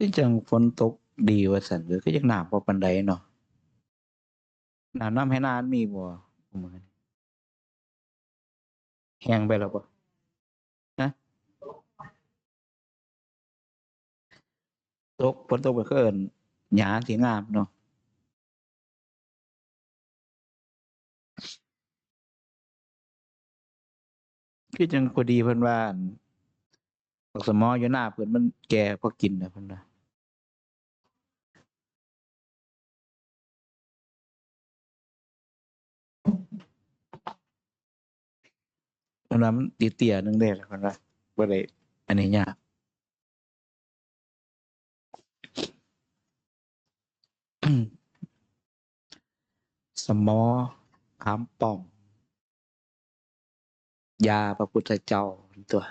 คือจังฝนตกดีว่าซั่นเด้อคือจังหน้ำบ่ปานใดเนาะน้ำนำให้นานมีบ่ซุมื้อนี้แห้งไปแล้วบ่ฮะตกฝนตกก็คือเอิ้นหญ้าสิงามเนาะคือจังพอดีเพิ่นว่าอักสมออยู่นาเพิ่นมันแก่พอกินน่ะเพิ่นว่า นว่ามันเตี้ยๆหนึ่งเด้เพิ่นว่าบ่ได้อันนี้ยากสมอขามป้อมยาพระพุทธเจ้าตัว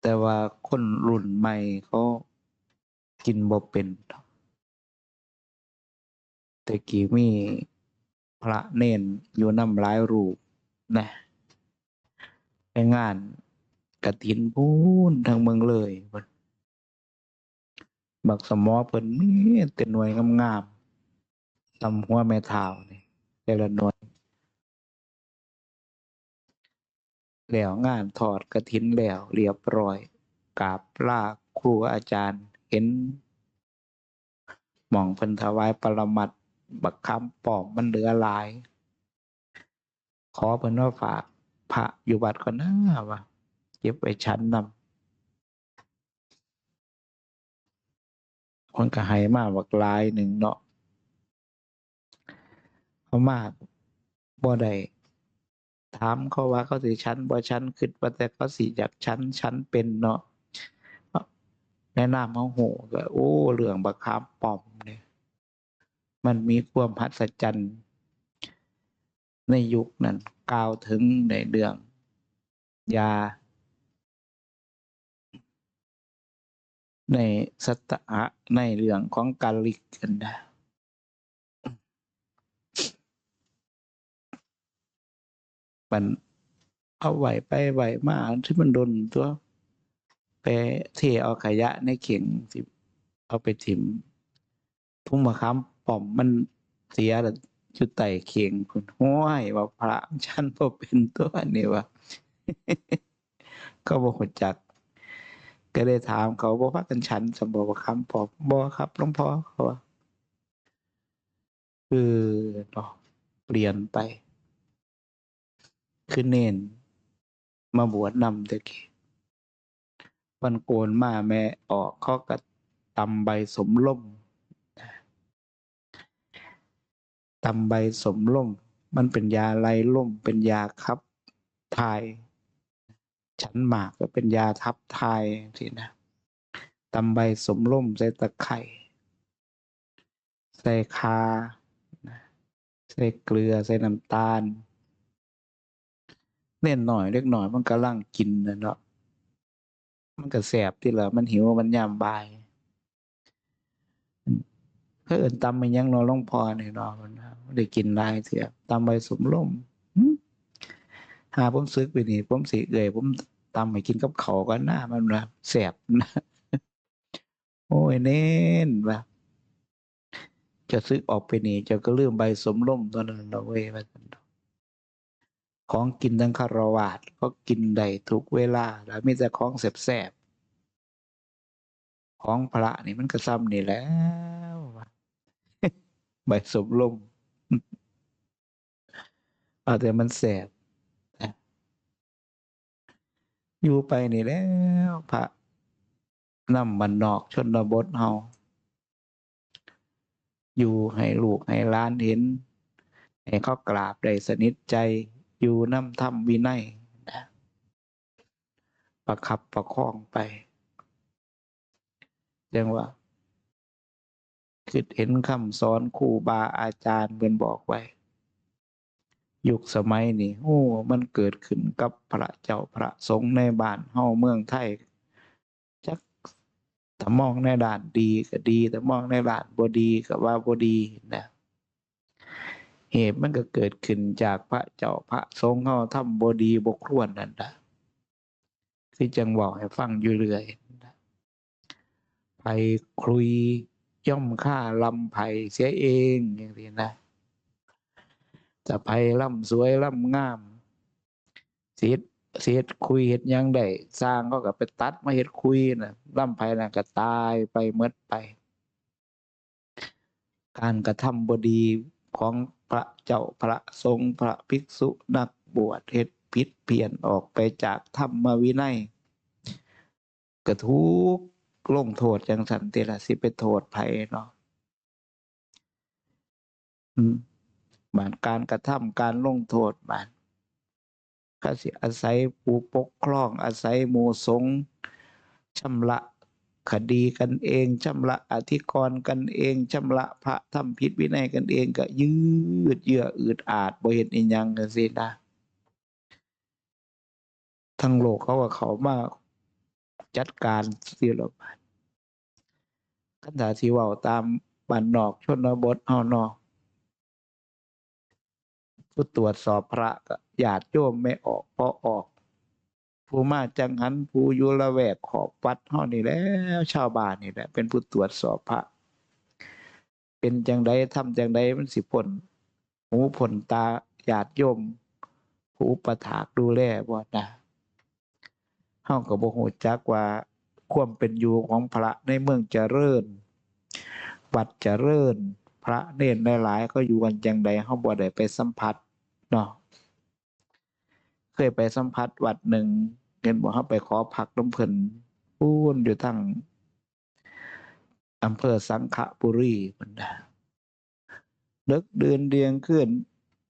แต่ว่าคนรุ่นใหม่เขากินบ่เป็นแต่กี้มี พระเณรอยู่นำหลายรูปนะไปงานกฐินพูนทางเมืองเลยบักสมอเพิ่นมีแต่หน่วยงามๆสำหัวแม่เฒ่านี่แต่ละหน่วยแล้วงานทอดกฐินแล้วเรียบร้อยกราบลาครูอาจารย์เห็นหม้องพิ่นถวายปรมัตถ บักขามป้อมมันเหลือหลาย ขอเพิ่นว่าฝากพระอยู่วัดก่อนนะว่าเก็บไว้ฉันนำเพิ่นก็ให้มาบักลายหนึ่งเนาะเอามากบ่ได้ถามเขาว่าเขาสิฉันบ่ฉันคิดว่าแต่เขาสิอยากฉันฉันเป็นเนาะแนะนำให้รู้ก็โอ้เรื่องบักขามป้อมนี่ย มันมีความมหัศจรรย์ในยุคนั้นกล่าวถึงในเรื่องยา ในสัตะในเรื่องของกาลิกกันนะมันเอาไหวไปไหวมาที่มันดนตัวไปเทเอาขยะในเข็งสิเอาไปถิ้มถุงมะขาม ป้อมมันเสียแล้วอยู่ใต้เข็งพู้นโอ้ยว่าพระฉันบ่เป็นตัวนี่ว่าเขาบ่รู้จัก ก็เลยถามเขาบ่พากันฉันซั้นบ่บักขามป้อมบ่ครับหลวงพ่อเขาว่าเออเนาะเปลี่ยนไป คือเณรมาบวชนำต่กี้วันโกนมาแม่ออกเขาก็ตำใบสมร่ม นะ ตำใบสมร่ม มันเป็นยาไล่ม เป็นยาขับถ่ายฉันหมากก็เป็นยาทับถ่ายจังซี้นะตำใบสมร่มใส่ตะไคร้ใส่ข่าใส่เกลือใส่น้ำตาลเน้นหน้อยเด็กหน้อยมันกำลังกินน่ะเนาะมันก็แซ่บติล่ะมันหิวมันยามบ่าย เขาเอิ้นตำอิหยังนาะหลงพ่อนี่นาะเพิ่นได้กินลายเทื่อตำใบสมร่มห่าผมสึกไปนี่ผมสิเอื้อยผมตำให้กินกับเขาวก่อนนะมันว่าแซ่บนะโอ้ยเณรว่าเจ้าสึกออกไปนี่จ้าก็เลื่อมใบสมร่มตัวนั้นดอกเว้ยว่าซั่นดอกของกินทางฆราวาสก็กินได้ทุกเวลา แล้วมีแต่ของแซ่บๆของพระนี่มันก็ส่ำนี่แหล้ว ใบสมร่มว่าแต่มันแซ่บอยู่ไปนี่แล้วพระนำบ้านนอกชนบทเฮาอยู่ให้ลูกให้หลานเห็น ให้เขากราบได้สนิทใจ อยู่นำธรรมวินัยนะประคับประคองไปจั่งว่า คิดเห็นคำสอนครูบาอาจารย์เพิ่นบอกไว้ ยุคสมัยนี้โอ้ มันเกิดขึ้นกับพระเจ้าพระสงฆ์ในบ้านเฮาเมืองไทย จักถ้ามองในด้านดีก็ดีถ้ามองในด้านบ่ดีก็ว่าบ่ดีนะเหตุมันก็เกิดขึ้นจากพระเจ้าพระสงฆ์เฮาทำบ่ดีบ่ครวรนั่นล่ะที่จังบอกให้ฟังอยู่เรื่อยไผครุย ย่อมฆ่าลำไผ่เสียเองอย่างนี้นะจะไผ่ล่ำสวยล่ำงามเสียดเสียดคุยเห็ดยังได้สร้างก็กับไปตัดมาเห็ดคุยนะล่ำไผ่น่ะก็ตายไปเมดไป การกระทำบดีของพระเจ้าพระสงฆ์พระภิกษุนักบวชเฮ็ดผิดเพี้ยนออกไปจากธรรมวินัยกระทุก ลงโทษจังสันติละสิไปโทษไผเนาะบานการกระทำการลงโทษบานก็สิอาศัยผู้ปกครอง อาศัยหมู่สงฆ์ชำระคดีกันเองชำระอธิกรณ์กันเองชำระพระทำผิดวินัยกันเองก็ยืดเยื้ออืดอาดบ่เห็นอีหยังกันสินะทั้งโลกเขาว่าเขามา จัดการสิละบาดคันถาสิว้าตามบ้านนอกชนบทเฮานาะผู้ตรวจสอบพระก็ญาติโยมไม่ออกพอออก ผู้มาจังหันผู้ยู่ละแวกขอบวัดเฮานี่แหล้วชาวบ้านนี่แหละ เป็นผู้ตรวจสอบพระ เป็นจังใดทำจังใดมันสิพ้นหูผลตาญาติโยม ผู้ประถากดูแลบ่นะ เฮาก็บ่ฮู้จักว่าความเป็นอยู่ของพระในเมืองเจริญ วัดเจริญ พระเนนหลายๆ ก็อยู่กันจังใดเฮาบ่ได้ไปสัมผัสเนาะเคยไปสัมผัสวัดหนึ่งเห็นบอกเขาไปขอพักน้ำเพิ่นพูนอยู่ทั้งอำเภอสังขบุรีมันนะเลิกเดือนเดียงขึ้น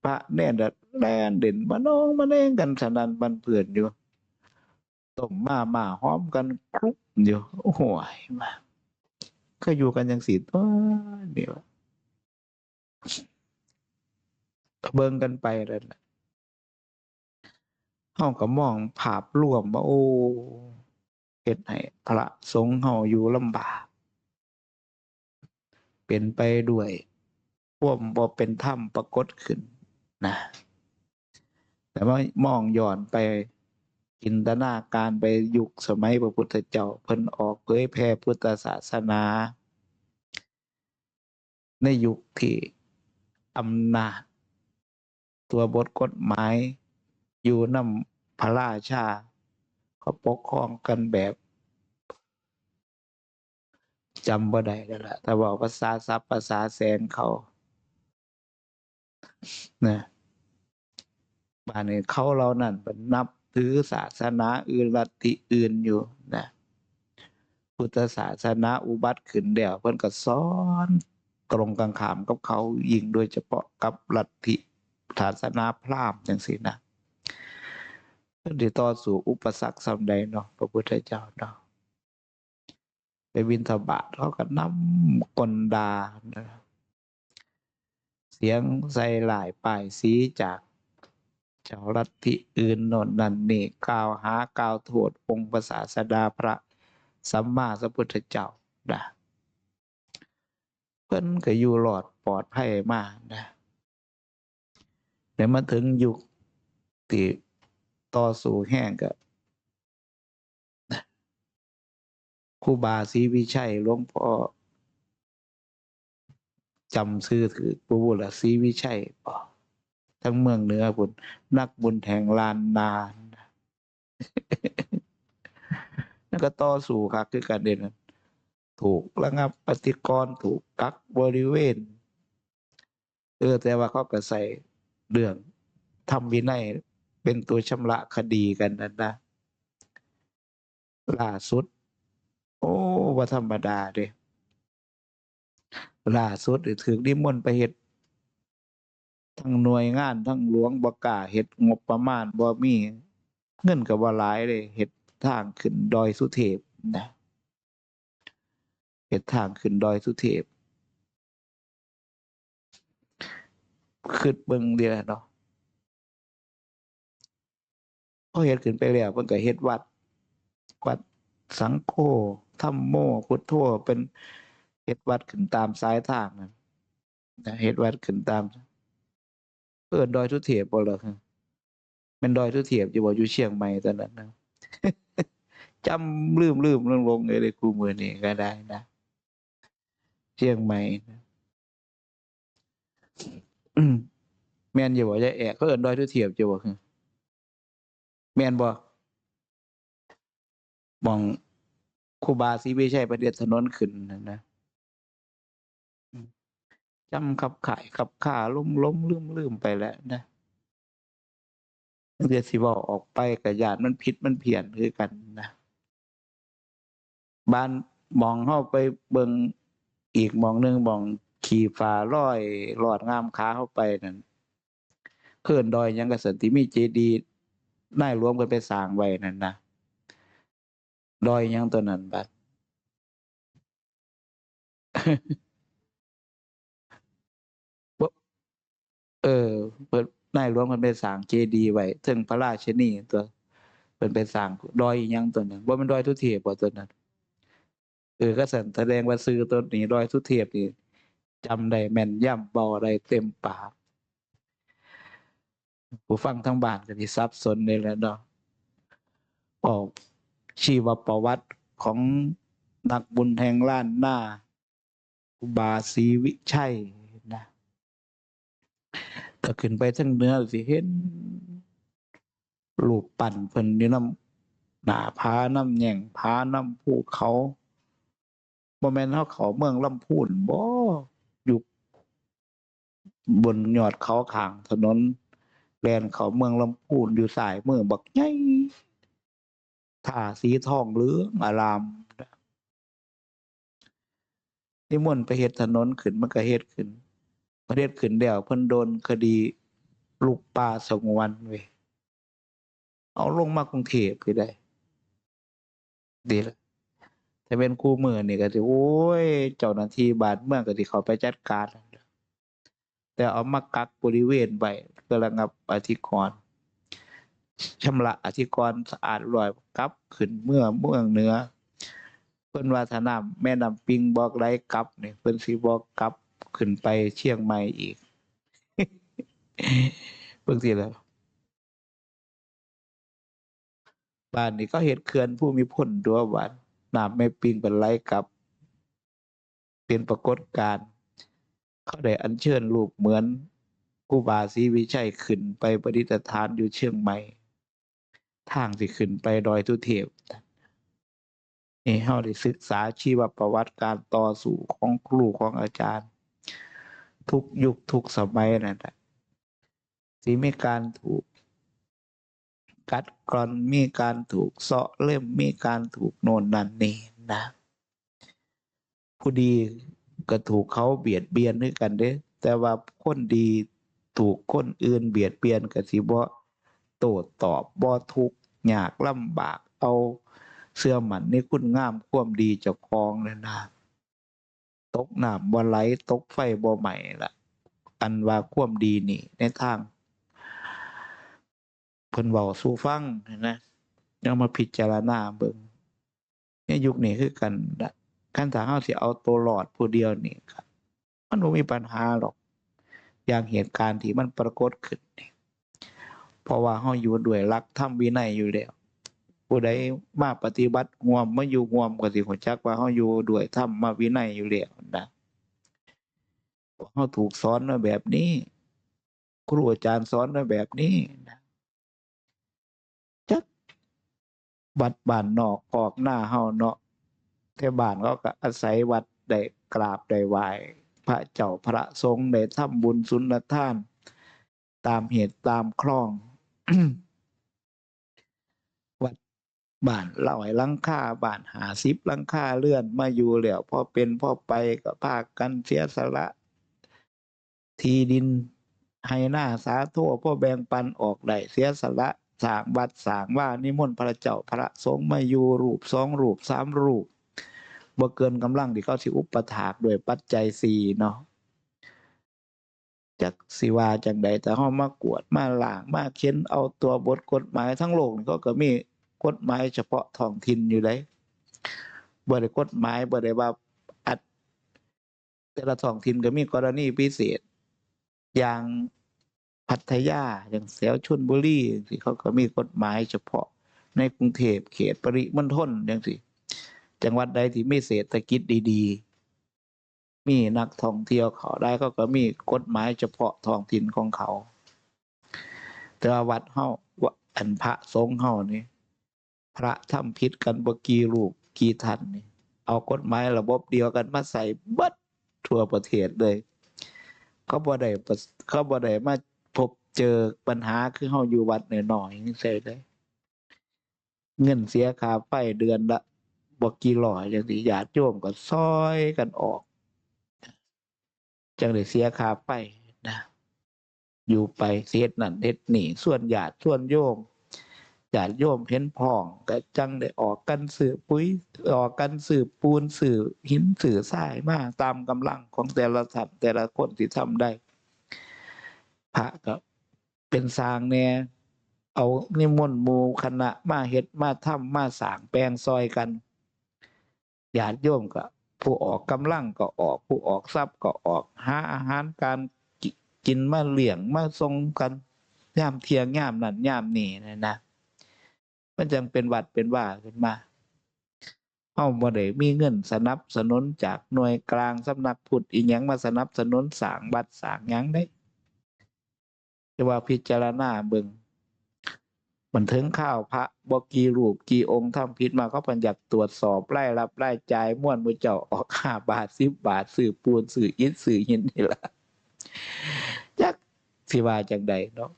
พระแน่นดัดนเด่นมาน้องมาเน่งกันสนันบันเพื่อนอยู่ ต้มมามาหอมกันคลุกอยู่โอ้โหยมาก็อยู่กันอยังสีตัวเดียวเบิ่งกันไปเลยนะเฮาก็มองภาพรวมว่าโอ้เฮ็ดให้พระสงฆ์เฮาอยู่ลำบาก เป็นไปด้วยความบ่เป็นธรรมปรากฏขึ้นนะ แต่ว่ามองย้อนไป จินตนาการไปยุคสมัยพระพุทธเจ้าเพิ่นออกเผยแผ่พุทธศาสนา ในยุคที่อำนาจ ตัวบทกฎหมาย อยู่นำพระราชาเขาปกครองกันแบบจำบ่ได้แล้วล่ะแต่ว่าภาษาซับภาษาแสงเขานะบ้านนี้เขาเรานั่นเป็นนับ ถือศาสนาอื่นลัทธิอื่นอยู่นะพุทธศาสนาอุบัติขึ้นเดี่ยวเพิ่นก็สอนตรงกันข้ามกับเขายิงโดยเฉพาะกับลัทธิศาสนาพราหมณ์จังซี่นะเพิ่นได้ต่อสู้อุปสรรคสำใดเนาะพระพุทธเจ้าเนาะไปบิณฑบาตเขาก็นำกลดานะเสียงใส่หลายป้ายสีจาก เจ้าลัทธิอื่นโน่นนั่นนี่กล่าวหากล่าวโทษองค์พระศาสดาพระสัมมาสัมพุทธเจ้านะเพิ่นก็อยู่รอดปลอดภัยมากนะแต่มาถึงยุคที่ต่อสู้แห้งก็ครูบาศรีวิชัยหลวงพ่อจำชื่อถือปูละศรีวิชัยบ่ ทั้งเมืองเหนือพุ่นนักบุญแห่งลานนานแล้วก็ต่อสู้คักคือกันเด่นถูกระงับปฏิกรณ์ถูกกักบริเวณ เออ แต่ว่าเขาก็ใส่เรื่องทำวินัยเป็นตัวชำระคดีกันนั่นนะล่าสุด โอ้ว่าธรรมดาเด้ล่าสุดถึงนิมนต์ไปเฮ็ด ทั้งหน่วยงานทั้งหลวงบ่กล้าเฮ็ดงบประมาณบ่มี เงินก็บ่หลายเลยเฮ็ดทางขึ้นดอยสุเทพนะเฮ็ดทางขึ้นดอยสุเทพขึ้นเบิ่งเดียวเนาะพอเฮ็ดขึ้นไปแล้วเพิ่นก็เฮ็ดวัด วัดสังโฆธรรมโมพุทโธเป็นเฮ็ดวัดขึ้นตามสายทางนั่นนะเฮ็ดวัดขึ้นตาม เอิ้นดอยทุเทพบ่ล่ะครับแม่นดอยทุเทพอยู่บ่อยู่เชียงใหม่ตอนนั้นนะจำลืมลืมลงลงเลยเลยครูมือนี่ก็ได้นะเชียงใหม่นะอืมแมนอยู่บ่จะแอะเขาเอินดอยทุเทียบอยู่บ่คือแมนบ่มองครูบาศรีวิชัยประเดียถนนขึ้นนั่นะ จำขับขายขับขาล้มล้มลืมลืมไปแล้วนะตั้งแต่สิบอกออกไปกับญาติมันผิดมันเพี้ยนคือกันนะบ้านมองเข้าไปเบิงอีกมองหนึงมองขี่ฟ้าร้อยหลอดงามขาเข้าไปนั่นเขื่อนดอยยังกระสันติมีเจดีน่ายรวมกันไปสร้างไว้นั่นนะดอยยังตัวนั้นบัด เออเปิดนายหลวงมันไปสร้างเจดีย์ไว้ถึงพระราชนีตัวเพิ่นไปสร้างดอยยังตัวนั้นบ่แม่นดอยทุเทพบ่ตัวนั้นเออก็สันแสดงว่าซื้อตัวนี้ดอยทุเทพนี่จำได้แม่นย่ำบาได้เต็มปากผู้ฟังทั้งบ้านก็สิสับสนเลยแหละเนาะออกชีวประวัติของนักบุญแห่งล้านหน้าบาศรีวิชัย ก็ขึ้นไปทั้งเนื้อสิเห็นรูปปั่นเพิ่นอยู่น้ำหนาผาน้ำแหย่งผาน้ำภูเขาบ่แม่นเฮาเขาเมืองลำพูนบ่อยู่บนยอดเขาขางถนนแลนเขาเมืองลำพูนอยู่สายเมืองบักใหญ่ท่าสีทองเหลืองอารามนิมนต์ไปเฮ็ดถนนขึ้นมันก็เฮ็ดขึ้น ประเทศขึ้นแล้วเพิ่นโดนคดีลูกป่าสงวนเว้ยเอาลงมากรุงเทพคือได้ ดีละถ้าเป็นคู่มือนี่ก็สิโอ้ย เจ้าหน้าที่บานเมืองก็สิเขาไปจัดการ แต่เอามากักบริเวณไว้เพื่อระงับอธิกรณ์ชำระอธิกรณ์สะอาดรอยกลับขึ้นเมื่อเมืองเหนือเพิ่นว่าถ้าน้ำแม่น้ำปิงบอกไหลกลับนี่เพิ่นสิบอกกลับ ขึ้นไปเชียงใหม่อีกเบิ่งสิแล้วบ้านนี้ก็เฮ็ดเขื่อนผู้มีพ้นตัวบ้านน้ำแม่ปิงเป็นไหลกลับ เป็นปรากฏการณ์เขาได้อัญเชิญรูปเหมือนครูบาศรีวิชัยขึ้นไปประดิษฐานอยู่เชียงใหม่ ทางสิขึ้นไปดอยทุเทพนี่เฮาได้ศึกษาชีวประวัติการต่อสู้ของครูของอาจารย์ ทุกยุคทุกสมัยนั่นแหละที่มีการถูก กัดกร่อนมีการถูกเสาะเล่มมีการถูกโน่นนั่นนี่นะ ผู้ดีก็ถูกเขาเบียดเบียนด้วยกันเด้แต่ว่าคนดีถูกคนอื่นเบียดเบียนก็สิบ่โต้ตอบบ่ทุกข์ยากลำบากเอาเสื้อหมันในคุณงามความดีเจ้าของเลยนะ ตกน้ำบ่ไหลตกไฟบ่ไหม้ละอันว่าความดีนี่ ในทางเพิ่นเว้าสู่ฟังนะยังมาพิจารณาเบิ่งในยุคนี้คือกันนะคันถ้าเฮาสิเอาตัวรอดผู้เดียวนี่ครับมันบ่มีปัญหาหรอก อย่างเหตุการณ์ที่มันปรากฏขึ้นนี่เพราะว่าเฮาอยู่ด้วยหลักธรรมวินัยอยู่แล้วผู้ใดมาปฏิบัติร่วมมาอยู่ร่วมก็สิรู้จักว่าเฮาอยู่ด้วยธรรมมาวินัยอยู่แล้ว เฮาถูกสอนมาแบบนี้ ครูอาจารย์สอนมาแบบนี้นะจักวัดบ้านนอกออกหน้าเฮาเนาะแต่บ้านเขาก็อาศัยวัดได้กราบได้ไหวพระเจ้าพระสงฆ์ได้ทำบุญสุนทาน ตามเหตุตามคลอง วัดบ้านเล่าให้ลังค่าบ้านหาสิบลังค่าเลื่อนมาอยู่แล้วพอเป็นพอไปก็พากันเสียสละ ที่ดินให้หน้าสาโทพ่อแบ่งปันออกได้เสียสละสางวัดสางว่านิมนต์พระเจ้าพระสงฆ์มาอยู่รูปสองรูปสามรูปบ่เกินกำลังที่เขาสิอุปถากด้วยปัจจัยสี่เนาะจักสิวาจังใดแต่เฮามากวดมาหลางมาเค้นเอาตัวบทกฎหมายทั้งโลกนี่ก็ก็มีกฎหมายเฉพาะท้องถิ่นอยู่เลยบ่ได้กฎหมายบ่ได้ว่าอัด แต่ละท้องถิ่นก็มีกรณีพิเศษ อย่างพัทยาอย่างแถวชลบุรีที่เขาก็มีกฎหมายเฉพาะในกรุงเทพเขตปริมณฑลจังซี่จังหวัดใดที่มีเศรษฐกิจดีๆ มีนักท่องเที่ยวเขาได้ก็ก็มีกฎหมายเฉพาะท้องถิ่นของเขา แต่วัดเฮาว่าอันพระสงฆ์เฮานี่พระทำผิดกันบกี่รูปกี่ท่านนี่เอากฎหมายระบบเดียวกันมาใส่บิดทั่วประเทศเลย เขาบ่ได้เขาบ่ได้มาพบเจอปัญหาคือเฮาอยู่วัดหน่อยๆนี่ใช่เลยเงินเสียค่าไฟเดือนละบ่กี่ร้อยจังซี่ญาติโยมก็ซอยกันออก จังได้เสียค่าไฟนะ อยู่ไปเสียนั่นเฮ็ดนี่ส่วนญาติส่วนโยม ญาติโยมเห็นพ้องก็จังได้ออกกันซื้อปุ๋ยออกกันซื้อปูนซื้อหินซื้อทรายมาตามกำลังของแต่ละท่านแต่ละคนที่ทำได้ พระก็เป็นสางแน่เอานิมนต์หมู่คณะมาเฮ็ดมาทำมาสางแปลงซอยกันญาติโยมก็ ผู้ออกกำลังก็ออก ผู้ออกทรัพย์ก็ออกหาอาหารการกินมาเลี้ยงมาส่งกันยามเทียงยามนั้นยามนี้นะนะ มันจังเป็นวัดเป็นว่าขึ้นมาเฮาบ่ได้มีเงินสนับสนุนจากหน่วยกลางสำนักพุทธอีหยังมาสนับสนุนสร้างวัดสร้างหยังได้แต่ว่าพิจารณาเบิ่งมันถึงข้าวพระบกีรูปกี่องค์ทำผิดมาก็เพิ่นอยากตรวจสอบรายรับรายจ่ายม่วนมือเจ้าออก5บาท10บบาทซื้อปูนซื้ออิฐซื้อหินนี่ละจักสิว่าจังใดเนาะ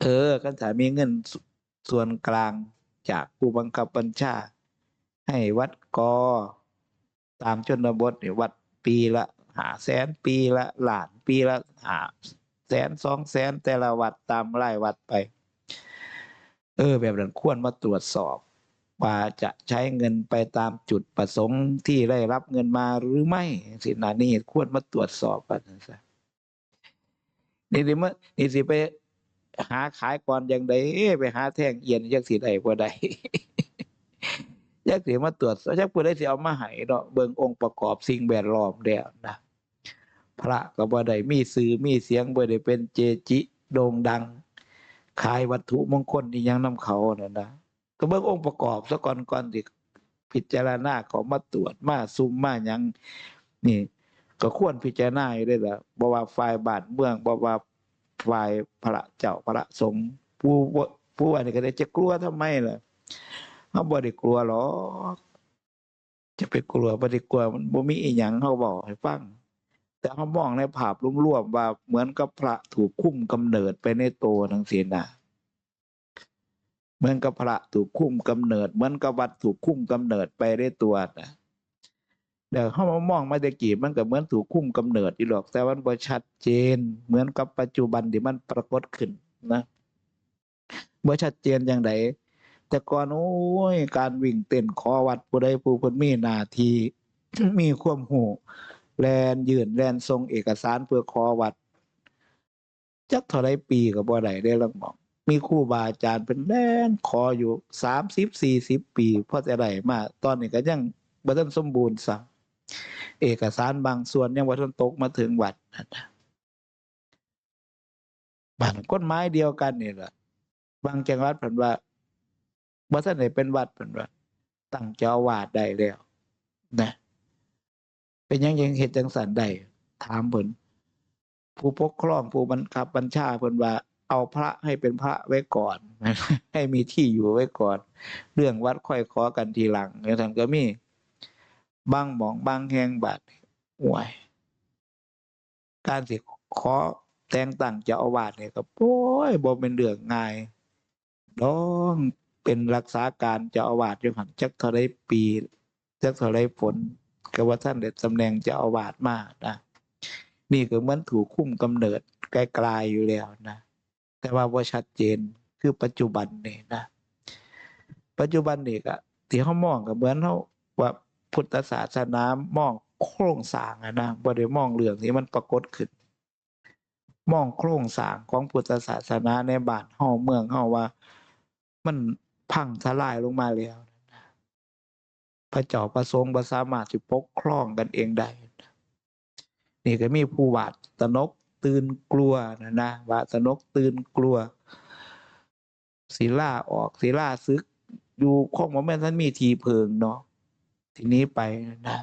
เออกันถามีเงิน ส่วนกลางจากผู้บังคับบัญชา ให้วัดกอ ตามชนบทวัดปีละหาแสนปีละหลานปีละหาแสนสองแสนแต่ละวัดตามรายวัดไป เออ แบบนั้นควรมาตรวจสอบ ว่าจะใช้เงินไปตามจุดประสงค์ที่ได้รับเงินมาหรือไม่ สินานี่ควรมาตรวจสอบกันซะนี่สิมานี่สิไป หาขายก่อนอย่างใดไปหาแท่งเอียนจักสิได้บ่ได้จักสิมาตรวจจักผู้ใดสิเอามาให้เนาะเบิ่งองค์ประกอบสิ่งแวดล้อมแล้วนะพระก็บ่ได้มีสื่อมีเสียงบ่ได้เป็นเจจิโด่งดัง ขายวัตถุมงคลอีหยังนํเขาเนั่นนะก็เบิ่งองค์ประกอบซะก่อนก่อนสิพิจารณาเขามาตรวจมาซุมมาหยังนี่ ก็ควรพิจารณาอยู่ด้ละบ่ว่าฝ่ายบานเมืองบ่ว่า ฝ่ายพระเจ้าพระสงฆ์ผู้บ่ผู้อันนี้ก็ได้จะกลัวทำไมล่ะเฮาบ่ได้กลัวหรอกจะไปกลัวบ่ได้กลัวมันบ่มีอีหยังเฮาบอกให้ฟังแต่เฮามองในภาพรวมๆว่าเหมือนกับพระถูกคุ้มกำเนิดไปในโตวจังซี่น่ะเหมือนกับพระถูกคุ้มกำเนิด เหมือนกับวัดถูกคุ้มกำเนิดไปในตัวน่ะ เดี๋ยวเฮามามองมาตะกี้มันก็เหมือนถูกคุ้มกำเนิดอีหรอก แต่มันบ่ชัดเจน เหมือนกับปัจจุบันที่มันปรากฏขึ้นนะบ่ชัดเจนจังไดแต่ก่อนโอ้ย การวิ่งเต้นขอวัดผู้ใดผู้เพิ่นมีหน้าที่มีความรู้แลนยืนแลนส่งเอกสารเพื่อขอวัด จักเท่าไรปีก็บ่ได้ได้ลังบอกมีครูบาอาจารย์เป็นแลนขออยู่สามสิบสี่สิบปีพอจะได้มาตอนนี้ก็ยังบ่ทันสมบูรณ์สัก เอกสารบางส่วนยังบ่ทันตกมาถึงวัดนั่นะบางกฎหมายเดียวกันนี่แหละบางจังหวัดเพิ่นว่าบ่ทันได้เป็นวัดเพิ่นว่า ตั้งเจ้าวาสได้แล้วนะเป็นยังยังเฮ็ดจังสันได้ถามเพิ่นผู้ปกครองผู้บังคับบัญชาเพิ่นว่าเอาพระให้เป็นพระไว้ก่อน ให้มีที่อยู่ไว้ก่อน เรื่องวัดค่อยขอกันทีหลังแล้วท่านก็มี บางหมองบางแห่งบาดห่วย การสิขอแต่งตั้งเจ้าอาวาสเนี่ยก็ โอ้ย บ่เป็นเรื่องง่ายต้องเป็นรักษาการเจ้าอาวาสอยู่หั่นจักเท่าไรปีจักเท่าไรผลก็ว่าท่านได้ตำแหน่งเจ้าอาวาสมานะนี่ก็เหมือนถูกคุ้มกำเนิดไกลๆอยู่แล้วนะ แต่ว่าบ่ชัดเจนคือปัจจุบันนี่นะ ปัจจุบันนี่ก็ที่เฮามองก็เหมือนเฮาว่า พุทธศาสนามองโครงสร้างอะนะบ่ได้มองเรื่องที่มันปรากฏขึ้นมองโครงสร้างของพุทธศาสนาในบ้านเฮาเมืองเฮาว่า มันพังทลายลงมาแล้วพระเจ้าประสงค์บ่สามารถสิปกครองกันเองได้นี่ก็มีผู้วาดตนกตื่นกลัวนะนะวาดตนกตื่นกลัวศิลาออกศิลาซึก อยู่คงบ่แม่นท่านมีทีเพิงเนาะ ทีนี้ไปนะ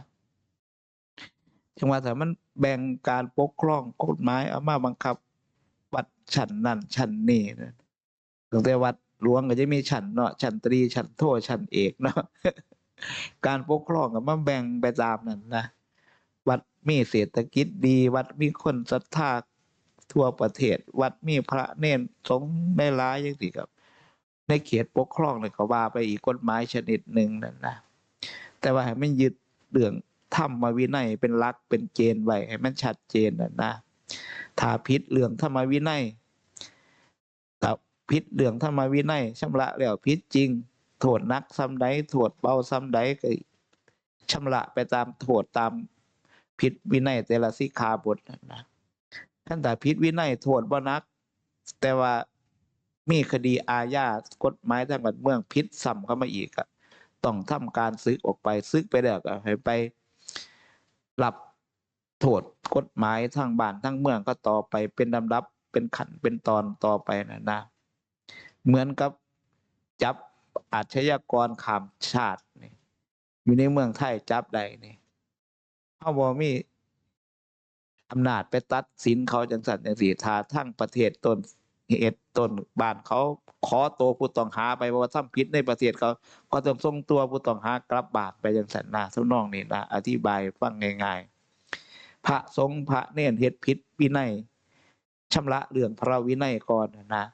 จังหว่าถ้ามันแบ่งการปกครองกฎหมายเอามาบังคับ วัดชั้นนั่นชั้นนี่นะตั้งแต่วัดหลวงก็จะมีชั้นเนาะชั้นตรีชั้นโทชั้นเอกเนาะการปกครองก็มาแบ่งไปตามนั้นนะวัดมีเศรษฐกิจดี วัดมีคนศรัทธาทั่วประเทศ วัดมีพระเนนสงฆ์ได้ร้ายย่างสิครับ ในเขตปกครองเลยก็ว่าไปอีกกฎหมายชนิดหนึ่งนั่นนะ แต่ว่าให้มันยึดเรื่องธรรมวินัยเป็นหลักเป็นเกณฑ์ไว้ให้มันชัดเจนนั่นะถ้าผิดเรื่องธรรมวินัยถ้าผิดเรื่องธรรมวินัยชำระแล้วผิดจริง โทษนักซ้ำใดโทษเบาซ้ำใดก็ชำระไปตามโทษตามผิดวินัยแต่ละสิกขาบทนั่นะท่านแต่ผิดวินัยโทษบ่นัก แต่ว่ามีคดีอาญากฎหมายทางการเมืองพิษซ้ำเข้ามาอีกอะ ต้องทำการซึกออกไปซึกไปแล้วก็ให้ไปรับโทษกฎหมายทางบ้านทางเมืองก็ต่อไปเป็นลำดับเป็นขันเป็นตอนต่อไปนะนะ เหมือนกับจับอาชญากรข้ามชาตินี่อยู่ในเมืองไทยจับได้นี่เฮาบ่มีอำนาจไปตัดสินเขาจังสันจังสีทาทั้งประเทศต้น เหตุต้นบ้านเขาขอตัวผู้ต้องหาไปว่าทำผิดในประเทศเขาก็ต้องส่งตัวผู้ต้องหากลับบ้านไปจังสันนะทุน้องนี่นะอธิบายฟังง่ายๆ พระสงฆ์พระเนรเฮ็ดผิดวินัยชำระเรื่องพระวินัยก่อนนะ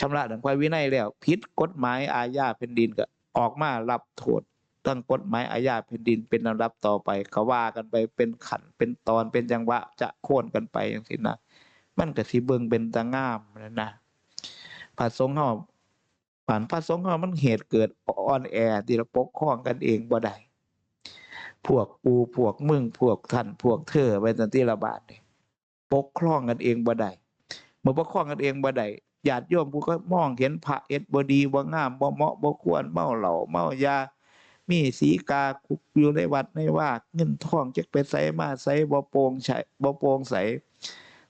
ชำระเรื่องพระวินัยแล้วผิดกฎหมายอาญาแผ่นดินก็ออกมารับโทษตั้งกฎหมายอาญาแผ่นดินเป็นลำดับต่อไปก็ว่ากันไปเป็นขันเป็นตอนเป็นจังหวะจะโค่นกันไปอย่างสินะ มันก็สิเบิ่งเป็นตางามนั่นนะพระสงฆ์เฮาผ่านพระสงฆ์เฮามันเหตุเกิดอ่อนแอที่เราปกครองกันเองบ่ได้พวกปูพวกมึงพวกท่านพวกเธอไปตันที่ระบาดนี่ปกครองกันเองบ่ได้เมื่อปกครองกันเองบ่ได้ญาติโยมผู้ก็มองเห็นพระเอ็ดบ่ดีบ่งามบ่เหมาะบ่ควรเมาเหล้าเมายามีสีกาคุกอยู่ในวัดในว่าเงินทองจักไปใส่มาใส่บ่โปร่งใสบ่โปร่งใส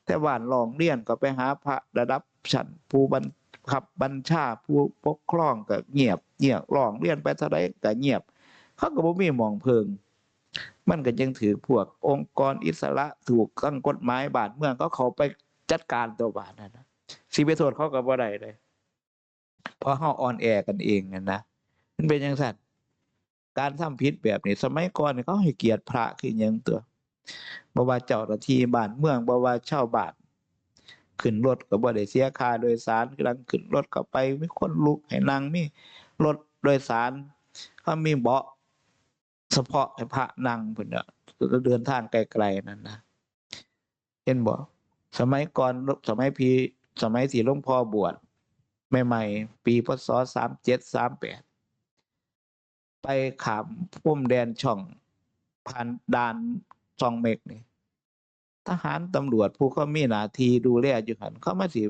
แต่ว่านลองเรียนก็ไปหาพระระดับชั้นผู้บังคับบัญชาผู้ปกครองก็เงียบเงียบลองเรียนไปเท่าไรก็เงียบ เขาก็บ่มีมองเพิง มันก็ยังถือพวกองค์กรอิสระถูกตั้งกฎหมายบาดเมืองก็เขาไปจัดการตัวบาดนั่นนะสิไปโทษเขาก็บ่ได้เลยเพราะเฮาออนแอร์กันเองนั่นนะมันเป็นจังซั่นการทำผิดแบบนี้สมัยก่อนเขาให้เกียรติพระคือยังตัว บ่ว่าเจ้าหน้าที่บ้านเมืองบ่ว่าชาวบ้านขึ้นรถก็บ่ได้เสียค่าโดยสารกำลังขึ้นรถก็ไปมีคนลุกให้นั่งมีรถโดยสารเขามีเบาะเฉพาะให้พระนั่งพุ่นเดินทางไกลๆนั่นนะเห็นบ่สมัยก่อนสมัยพีสมัยที่หลวงพ่อบวชใหม่ๆปีพศ37 38ไปขามพรมแดนช่องผ่านด่าน ซองเมกนี่ทหารตำรวจผู้เขามีหน้าที่ดูแลอยู่หันเขามาสิ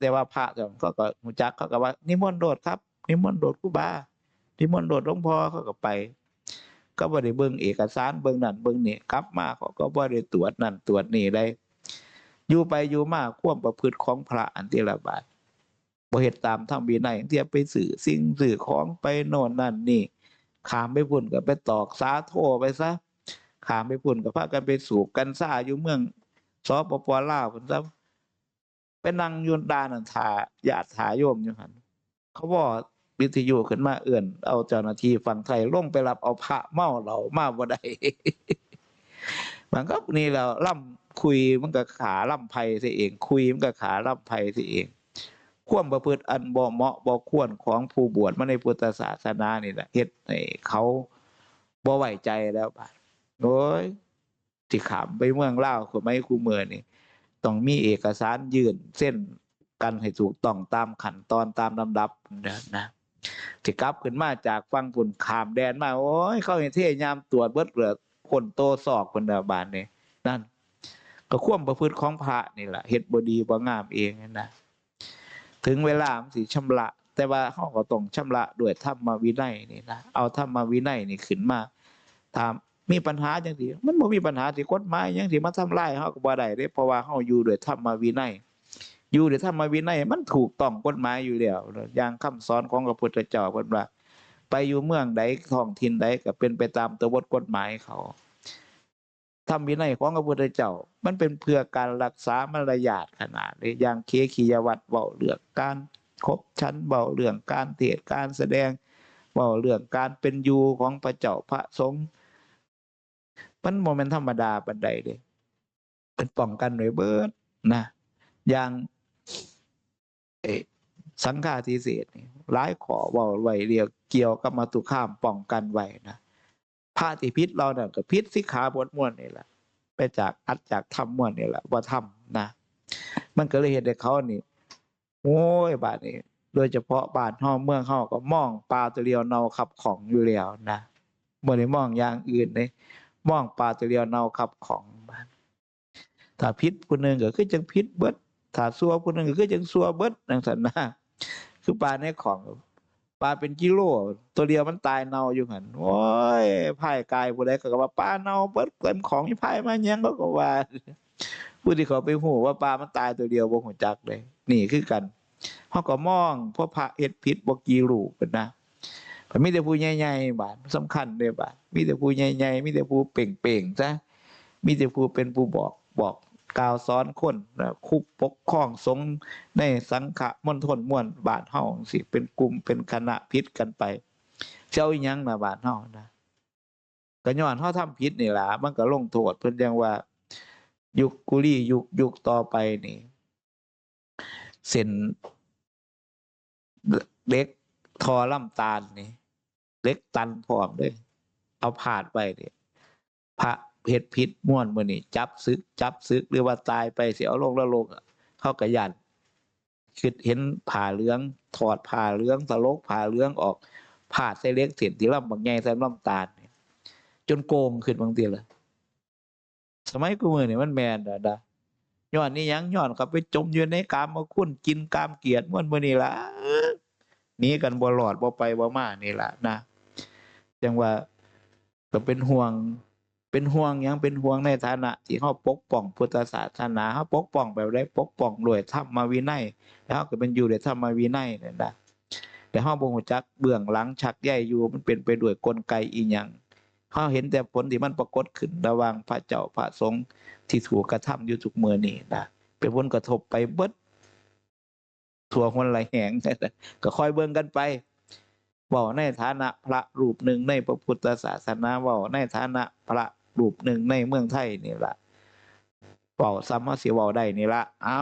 แต่ว่าพระเขาก็ก็หูจักเขาก็ว่า นิมนต์โดดครับนิมนต์โดดครูบานิมนต์โดดหลวงพ่อเขาก็ไป ก็บ่ได้เบิ่งเอกสารเบิ่งนั่นเบิ่งนี่กลับมาเขาก็บ่ได้ตรวจนั่นตรวจนี่ได้อยู่ไปอยู่มาความประพฤติของพระอันที่ละบาดบ่เฮ็ดตามธรรมวินัยที่ไปสื่อสิ่งสื่อของไปโน่นนั่นนี่ขามไปพุ่นก็ไปตอกสาโทไปซะ ขามไปพุ่นก็พากันไปสูบกันซ่าอยู่เมืองสปปลาวพุ่นซะไปนั่งยุนดานันทาญาติถาโยมอยู่หันเขาบอกวิทยุขึ้นมาเอื่น เอาเจ้าหน้าที่ฝั่งไทยลงไปรับเอาพระเมาเหล้ามาบ่ได้มันก็นี่แล้วล่ำคุยมันก็ขาล่ำไผสิเอง คุยมันก็ขาล่ำไผสิเองควมประพฤติอันบ่เหมาะบ่ควรของผู้บวชมาในพุทธศาสนานี่แหละเฮ็ดให้เขาบ่ไว้ใจแล้วบาด โอ้ยที่ขามไปเมืองเล่าวคือไม่คู่เมือนี่ต้องมีเอกสารยื่นเส้นกันให้ถูกต้องตามขั้นตอนตามลำดับนะนะที่กลับขึ้นมาจากฟังฝุ่นขามแดนมา โอ้ย เข้าเห็นเทยามตรวจเบิดเหลือคนโตศอกคนเดาบานนี่นั่น ก็ควมประพฤติของพระนี่แหละเฮ็ดบดีบ่งามเองนะถึงเวลาสิชำระ แต่ว่าเฮาก็ต้องชำระด้วยธรรมวินัยนี่นะเอาธรรมวินัยนี่ขึ้นมาถาม มีปัญหาจังซี่มันบ่มีปัญหาที่กฎหมายหยังสิมาทำลายเฮาก็บ่ได้เด้เพราะว่าเฮาอยู่ด้วยธรรมวินัยอยู่ในธรรมวินัยมันถูกต้องกฎหมายอยู่แล้วอย่างคำสอนของพระพุทธเจ้าเพิ่นว่า ไปอยู่เมืองใดท้องถิ่นใดก็เป็นไปตามตัวบทกฎหมายเขาธรรมวินัยของพระพุทธเจ้า มันเป็นเพื่อการรักษามารยาทขนาดนี้อย่างเคขียวัตรเว้าเรื่องการคบชั้นเว้าเรื่องการเทศการแสดงเว้าเรื่องการเป็นอยู่ของพระเจ้าพระสงฆ์ มันบ่แม่นธรรมดาปานใดเด้เป็นป้องกันไว้เบิดนะอย่างเอสังฆาทิเศษนี่หลายขอว้าไว้เรียกเกี่ยวกับมาตุคามป้องกันไว้นะพระที่ผิดเราเนี่ยก็ผิดสิขาบทม่วนนี่แหละไปจากอัดจากธรรมม่วนนี่แหละว่าธรรมนะ มันก็เลยเห็นให้เขานี่โอ้ยบาดนี้โดยเฉพาะบ้านเฮาเมืองเฮาก็มองปลาตัวเดียวเนาขับของอยู่แล้วนะบ่ได้มองอย่างอื่นเลย มองปลาตัวเดียวเนาขับของบ้านถ้าผิดผู้หนึ่งก็คือจังผิดเบิดถ้าซัวผู้หนึ่งก็คือจังซัวเบิดจังซั่นนะคือปลาในของปลาเป็นกิโล ตัวเดียวมันตายเน่าอยู่หันโอ้ยไผ่กายผู้ใดก็ว่าปลาเน่าเบิดเต็มของอีไผ่มาหยังก็ก็ว่าผู้ที่เขาไปหูว่าปลามันตายตัวเดียวบ่หูจักเลย นี่คือกันเฮาก็มองเพราะพระเฮ็ดผิดบ่กีรูเป็นนะ ก็มีแต่ผู้ใหญ่ๆบาดสำคัญเด้บาดมีแต่ผู้ใหญ่ๆมีแต่ผู้เป่งๆซะมีแต่ผู้เป็นผู้บอกบอกกล่าวสอนคนนคุกปกครองสงในสังฆะมณฑลม่วนบาดเฮาจังซี่เป็นกลุ่มเป็นคณะผิดกันไปเจ้าอีหยังนะบาดเฮานะก็ย้อนเฮาทำผิดนี่ล่ะมันก็ลงโทษเพิ่นจังว่า ยุคกุลียุคยุคต่อไปนี่เส้นเล็ก ทอล่ำตาลนี่เล็กตันพร้อมเลยเอาผาดไปเนี่ยพระเพชรพิษม่วนมือนี่จับซึก จับซึกหรือว่าตายไปเสียเอาลงแล้วลงเข้ากระยันคือเห็นผ่าเหลือง ถอดผ่าเหลืองตลกผ่าเหลืองออกผ่าดใส่เล็กเส้นที่ลำบางใหญ่ใส่ลำตาลจนโกงขึ้นบางทีเลยสมัยกูมือเนี่ยมันแมนดะดะย้อนนี่ยังย้อนกับไปจมอยู่ในกามมาคุ้นกินกามเกียรติม่วนมือนี่ละ หนีกันบ่รอดบ่ไปบ่มานี่ล่ะนะจังว่าก็เป็นห่วง เป็นห่วงยังเป็นห่วงในฐานะที่เฮาปกป้องพุทธศาสนาเฮาปกป้องแบบใดปกป้องด้วยธรรมวินัยแล้วเฮาก็เป็นอยู่ด้วยธรรมวินัยนั่นนะแต่เฮาบ่ฮู้จักเบื้องหลังชักใยอยู่มันเป็นไปด้วยกลไกอีหยังเขาเห็นแต่ผลที่มันปรากฏขึ้นระหว่างพระเจ้าพระสงฆ์ที่ถูกกระทำอยู่ทุกเมื่อนี่นะเป็นผลกระทบไปเบิด ทั่วคนไหละแหงก็คอยเบิ่งกันไปเว่าในฐานะพระรูปหนึ่งในพระพุทธศาสนาเว่าในฐานะพระรูปหนึ่งในเมืองไทยนี่ละเว่าซ้ำมาเสียเว่าได้นี่ละเอา